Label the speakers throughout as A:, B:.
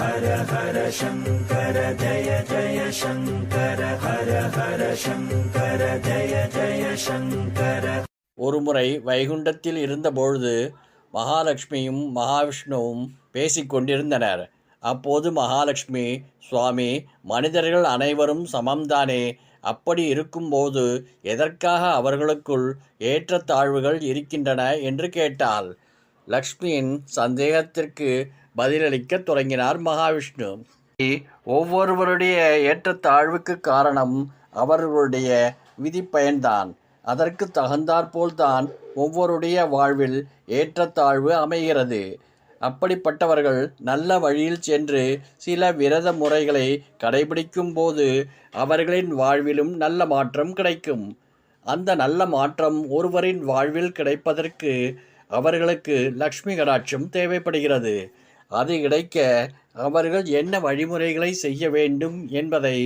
A: ஹர ஹர சங்கர ஜய ஜய சங்கர ஹர ஹர சங்கர ஜய ஜய சங்கர.
B: ஒருமுறை வைகுண்டத்தில் இருந்தபொழுது மகாலட்சுமியும் மகாவிஷ்ணுவும் பேசிக் கொண்டிருந்தனர். அப்போது மகாலட்சுமி சுவாமி மனிதர்கள் அனைவரும் சமம்தானே. அப்படி இருக்கும்போது எதற்காக அவர்களுக்குள் ஏற்றத்தாழ்வுகள் இருக்கின்றன? என்று கேட்டாள். லக்ஷ்மியின் சந்தேகத்திற்கு பதிலளிக்கத் தொடங்கினார் மகாவிஷ்ணு. ஒவ்வொருவருடைய ஏற்றத்தாழ்வுக்கு காரணம் அவர்களுடைய விதி பயன்தான். அதற்கு தகுந்தாற்போல்தான் ஒவ்வொருடைய வாழ்வில் ஏற்றத்தாழ்வு அமைகிறது. அப்படிப்பட்டவர்கள் நல்ல வழியில் சென்று சில விரத முறைகளை கடைபிடிக்கும் போது அவர்களின் வாழ்விலும் நல்ல மாற்றம் கிடைக்கும். அந்த நல்ல மாற்றம் ஒருவரின் வாழ்வில் கிடைப்பதற்கு அவர்களுக்கு லக்ஷ்மி கடாட்சம் தேவைப்படுகிறது. அது கிடைக்க அவர்கள் என்ன வழிமுறைகளை செய்ய வேண்டும் என்பதை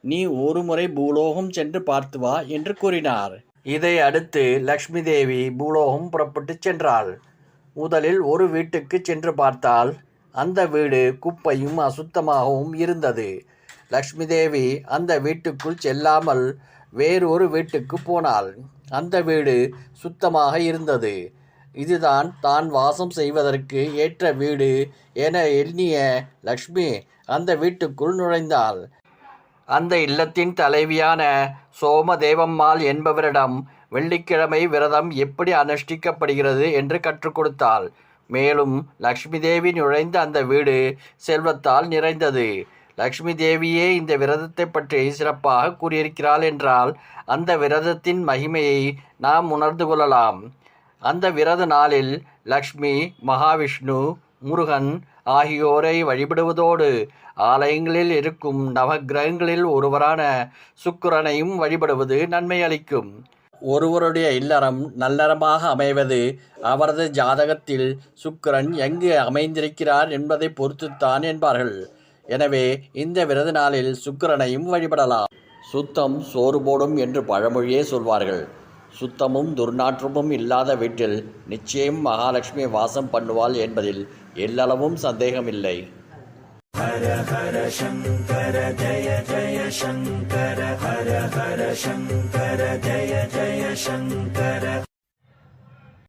B: நீ ஒருமுறை பூலோகம் சென்று பார்த்து வா என்று கூறினார். இதை அடுத்து லக்ஷ்மி தேவி பூலோகம் புறப்பட்டுச் சென்றாள். முதலில் ஒரு வீட்டுக்கு சென்று பார்த்தால் அந்த வீடு குப்பையும் அசுத்தமாகவும் இருந்தது. லக்ஷ்மி தேவி அந்த வீட்டுக்குள் செல்லாமல் வேறொரு வீட்டுக்கு போனாள். அந்த வீடு சுத்தமாக இருந்தது. இதுதான் தான் வாசம் செய்வதற்கு ஏற்ற வீடு என எண்ணிய லக்ஷ்மி அந்த வீட்டுக்குள் நுழைந்தாள். அந்த இல்லத்தின் தலைவியான சோமதேவம்மாள் என்பவரிடம் வெள்ளிக்கிழமை விரதம் எப்படி அனுஷ்டிக்கப்படுகிறது என்று கற்றுக் கொடுத்தாள். மேலும் லக்ஷ்மி தேவி நுழைந்த அந்த வீடு செல்வத்தால் நிறைந்தது. லக்ஷ்மி தேவியே இந்த விரதத்தை பற்றி சிறப்பாக கூறியிருக்கிறாள் என்றால் அந்த விரதத்தின் மகிமையை நாம் உணர்ந்து கொள்ளலாம். அந்த விரத நாளில் லக்ஷ்மி மகாவிஷ்ணு முருகன் ஆகியோரை வழிபடுவதோடு ஆலயங்களில் இருக்கும் நவக்கிரகங்களில் ஒருவரான சுக்கிரனையும் வழிபடுவது நன்மை அளிக்கும் ஒருவருடைய இல்லறம் நல்லறமாக அமைவது அவரது ஜாதகத்தில் சுக்கிரன் எங்கு அமைந்திருக்கிறார் என்பதை பொறுத்துத்தான் என்பார்கள். எனவே இந்த விரத நாளில் சுக்கிரனையும் வழிபடலாம். சுத்தம் சோறு போடும் என்று பழமொழியே சொல்வார்கள். சுத்தமும் துர்நாற்றமும் இல்லாத வீட்டில் நிச்சயம் மகாலட்சுமி வாசம் பண்ணுவாள் என்பதில் எல்லளவும் சந்தேகமில்லை.
A: ஹர ஹர சங்கர ஜய ஜய சங்கர ஹர ஹர சங்கர ஜய ஜய சங்கர